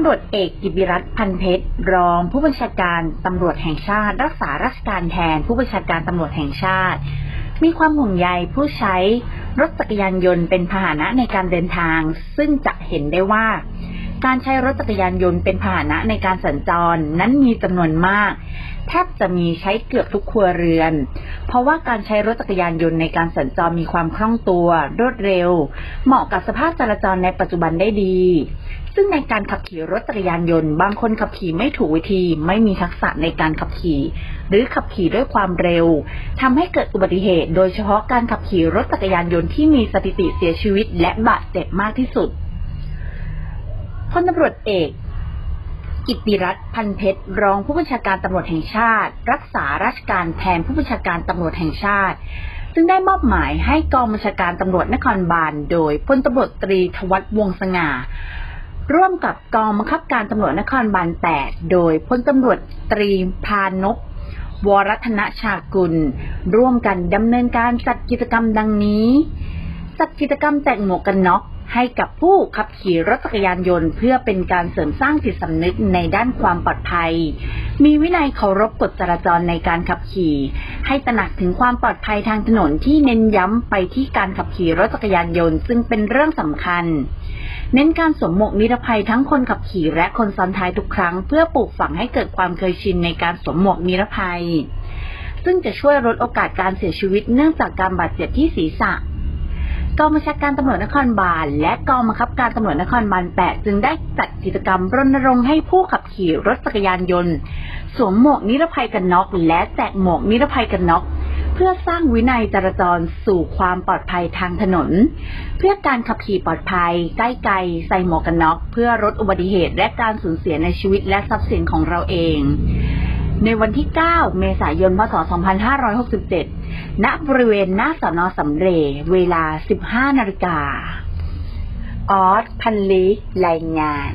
ำรวจเอกกิบิรัตพันเพชร รองผู้บัญชาการตำรวจแห่งชาติ รักษาราชการแทนผู้บัญชาการตำรวจแห่งชาติ มีความห่วงใยผู้ใช้รถจักรยานยนต์เป็นพาหนะในการเดินทาง ซึ่งจะเห็นได้ว่า การใช้รถจักรยานยนต์เป็นพาหนะในการสัญจรนั้นมีจำนวนมาก แทบจะมีใช้เกือบทุกครัวเรือน เพราะว่าการใช้รถจักรยานยนต์ในการสัญจรมีความคล่องตัว รวดเร็ว เหมาะกับสภาพจราจรในปัจจุบันได้ดี ซึ่งในการขับขี่รถจักรยานยนต์ บางคนขับขี่ไม่ถูกวิธี ไม่มีทักษะในการขับขี่ หรือขับขี่ด้วยความเร็วทำให้เกิดอุบัติเหตุ โดยเฉพาะการขับขี่รถจักรยานยนต์ที่มีสถิติเสียชีวิต และบาดเจ็บมากที่สุด พลตำรวจเอก กิติรัตน์พันเพชรรองผู้บัญชาการตำรวจแห่งชาติ รักษาราชการแทนผู้บัญชาการตำรวจแห่งชาติ ซึ่งได้มอบหมายให้กองบัญชาการตำรวจนครบาลโดยพลตำรวจตรีทวัฒน์วงศ์สง่าร่วมกับกองบังคับการตำรวจนครบาล 8 โดยพลตำรวจตรีพานพวรัตนชากุล ร่วมกันดำเนินการจัดกิจกรรมดังนี้ จัดกิจกรรมแจกหมวกกันน็อก ให้กับผู้ขับขี่รถจักรยานยนต์ เพื่อเป็นการเสริมสร้างจิตสำนึกในด้านความปลอดภัย มีวินัยเคารพกฎจราจรในการขับขี่ ให้ตระหนักถึงความปลอดภัยทางถนนที่เน้นย้ำไปที่การขับขี่รถจักรยานยนต์ ซึ่งเป็นเรื่องสำคัญ เน้นการสวมหมวกนิรภัยทั้งคนขับขี่และคนซ้อนท้ายทุกครั้ง เพื่อปลูกฝังให้เกิดความเคยชินในการสวมหมวกนิรภัย ซึ่งจะช่วยลดโอกาสการเสียชีวิตเนื่องจากการบาดเจ็บที่ศีรษะ กองบัญชาการตำรวจนครบาลและกองบังคับการตำรวจนครบาล 8 จึงได้จัดกิจกรรมรณรงค์ให้ผู้ขับขี่รถจักรยานยนต์ สวมหมวกนิรภัยกันน็อก และแจกหมวกนิรภัยกันน็อก เพื่อสร้างวินัยจราจรสู่ความปลอดภัยทางถนน เพื่อการขับขี่ปลอดภัย ใกล้ไกลใส่หมวกกันน็อก เพื่อลดอุบัติเหตุและการสูญเสียในชีวิตและทรัพย์สินของเราเอง ในวันที่ 9 เมษายน พศ 2567 ณบริเวณหน้าสอนอสำเร็จเวลา 15นาฬิกาออสพันลีรายงาน